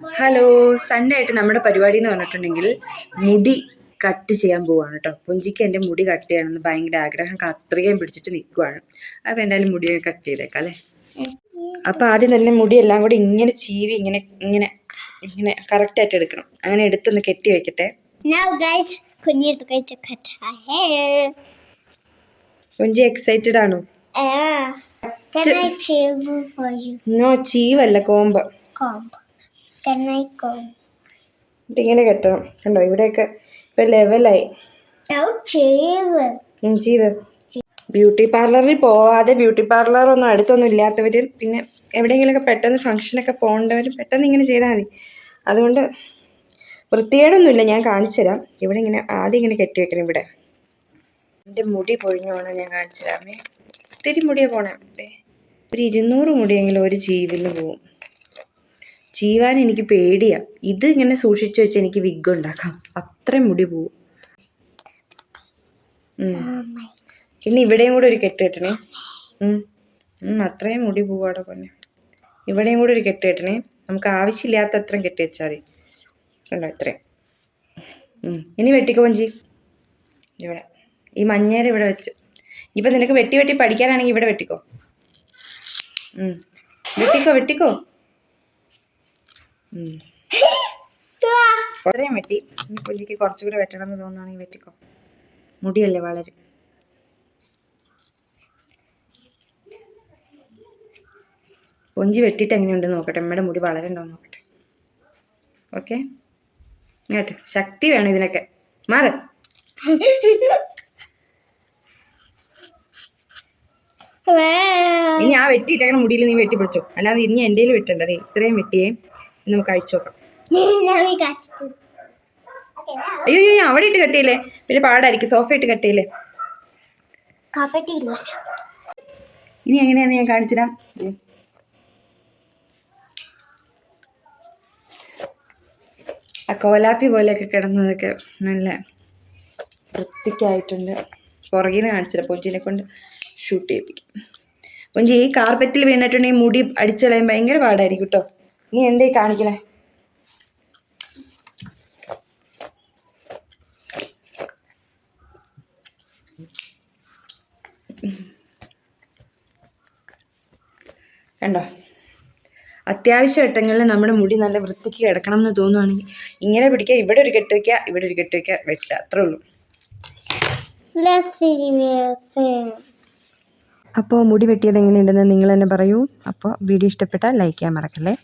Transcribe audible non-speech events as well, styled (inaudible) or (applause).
Hello Sunday ആയിട്ട് നമ്മുടെ പരിപാടി എന്ന് പറഞ്ഞിട്ടുണ്ടെങ്കിൽ മുടി കട്ട് ചെയ്യാൻ പോവാണ് കേട്ടോ പുഞ്ചിക്ക് എന്റെ മുടി കട്ട് ചെയ്യണമെന്ന് ഭയങ്കര ആഗ്രഹം കത്രികയും പിടിച്ചിട്ട് നിൽക്കുവാണ് അപ്പോൾ എന്തായാലും മുടി കട്ട് ചെയ്തേക്കാം അല്ലേ? അപ്പോൾ ആദ്യം തന്നെ മുടി എല്ലാം കൂടി ഇങ്ങനെ ചീവി ഇങ്ങനെ ഇങ്ങനെ ഇങ്ങനെ കറക്റ്റായിട്ട് എടുക്കണം. അങ്ങനെ എടുത്തൊന്ന് കെട്ടി വെക്കട്ടെ. പുഞ്ചി എക്സൈറ്റഡ് ആണോ? നോ ചീവല്ല കോമ്പ്. Comb. ഇങ്ങനെ കെട്ടണം കണ്ടോ ഇവിടെയൊക്കെ ഇപ്പൊ ലെവലായി. ജീവ് ബ്യൂട്ടി പാർലറിൽ പോവാതെ ബ്യൂട്ടി പാർലർ ഒന്നും അടുത്തൊന്നും ഇല്ലാത്തവർ പിന്നെ എവിടെയെങ്കിലുമൊക്കെ പെട്ടെന്ന് ഫംഗ്ഷനൊക്കെ പോകേണ്ടവർ പെട്ടെന്ന് ഇങ്ങനെ ചെയ്താൽ മതി. അതുകൊണ്ട് വൃത്തികേടൊന്നുമില്ല ഞാൻ കാണിച്ചു തരാം. ഇവിടെ ഇങ്ങനെ ആദ്യം ഇങ്ങനെ കെട്ടി വെക്കണം ഇവിടെ. എന്റെ മുടി പൊഴിഞ്ഞു പോകണം ഞാൻ കാണിച്ചു തരാമേ. ഒത്തിരി മുടിയെ പോണേ. ഒരു ഇരുന്നൂറ് മുടിയെങ്കിലും ഒരു ജീവിൽ പോവും. ജീവാൻ എനിക്ക് പേടിയാ. ഇത് ഇങ്ങനെ സൂക്ഷിച്ചു വെച്ച് എനിക്ക് വിഗ് ഉണ്ടാക്കാം. അത്രയും മുടി പോവും. പിന്നെ ഇവിടെയും കൂടെ ഒരു കെട്ട് കെട്ടണേ. അത്രയും മുടി പോവാടെ പൊന്നെ. ഇവിടെയും കൂടെ ഒരു കെട്ട് കെട്ടണേ. നമുക്ക് ആവശ്യമില്ലാത്ത അത്രയും കെട്ടി വെച്ചാൽ മതി. കണ്ടോ ഇത്രയും. ഇനി വെട്ടിക്കോ കൊഞ്ചി ഇവിടെ. ഈ മഞ്ഞയുടെ ഇവിടെ വെച്ച്. ഇപ്പം നിനക്ക് വെട്ടി വെട്ടി പഠിക്കാനാണെങ്കിൽ ഇവിടെ വെട്ടിക്കോ. വെട്ടിക്കോ വെട്ടിക്കോ. കുറേയും വെട്ടി. ഇനി കൊഞ്ചിക്ക് കുറച്ചുകൂടെ വെട്ടണം എന്ന് തോന്നുകയാണെങ്കിൽ വെട്ടിക്കോ. മുടിയല്ലേ വളരെ. കൊഞ്ചി വെട്ടിയിട്ട് എങ്ങനെയുണ്ട് നോക്കട്ടെ. അമ്മയുടെ മുടി വളരണ്ടോ നോക്കട്ടെ. ഓക്കെ? ഇങ്ങോട്ട്. ശക്തി വേണം ഇതിനൊക്കെ. മാറ്. ഇനി ആ വെട്ടിയിട്ടങ്ങനെ മുടിയിൽ നീ വെട്ടി പിടിച്ചോ അല്ലാതെ ഇനി എന്റെ വെട്ടണ്ടേ. ഇത്രയും വെട്ടിയേ. നമുക്ക് അഴിച്ചു നോക്കാം. (laughs) അയ്യോ അയ്യോ അവിടെ ഇട്ട് കട്ടിയില്ലേ പിന്നെ പാടായിരിക്കും സോഫ ഇട്ട് കട്ടിയില്ലേ ഇനി എങ്ങനെയാന്ന് ഞാൻ കാണിച്ചുതരാം. ആ കോലാപ്പി പോലെയൊക്കെ കിടന്നതൊക്കെ നല്ല വൃത്തിക്കായിട്ടുണ്ട്. പുറകിൽ നിന്ന് കാണിച്ചില്ല പൊഞ്ചിനെ കൊണ്ട് ഷൂട്ട് ചെയ്യിപ്പിക്കും. പൊഞ്ചി ഈ കാർപ്പറ്റിൽ വീണിട്ടുണ്ടെങ്കിൽ മുടി അടിച്ചളയാൻ ഭയങ്കര പാടായിരിക്കും കേട്ടോ നീ എന്തേ കാണിക്കണേ? കണ്ടോ? അത്യാവശ്യ ഘട്ടങ്ങളിൽ നമ്മുടെ മുടി നല്ല വൃത്തിക്ക് കിടക്കണം എന്ന് തോന്നുവാണെങ്കിൽ ഇങ്ങനെ പിടിക്കുക ഇവിടെ ഒരു കെട്ട് വയ്ക്കുക ഇവിടെ ഒരു കെട്ട് വയ്ക്കുക വെച്ച. അത്രേ ഉള്ളൂ. അപ്പോൾ മുടി വെട്ടിയത് എങ്ങനെയുണ്ടെന്ന് നിങ്ങൾ തന്നെ പറയൂ. അപ്പോൾ വീഡിയോ ഇഷ്ടപ്പെട്ടാൽ ലൈക്ക് ചെയ്യാൻ മറക്കല്ലേ?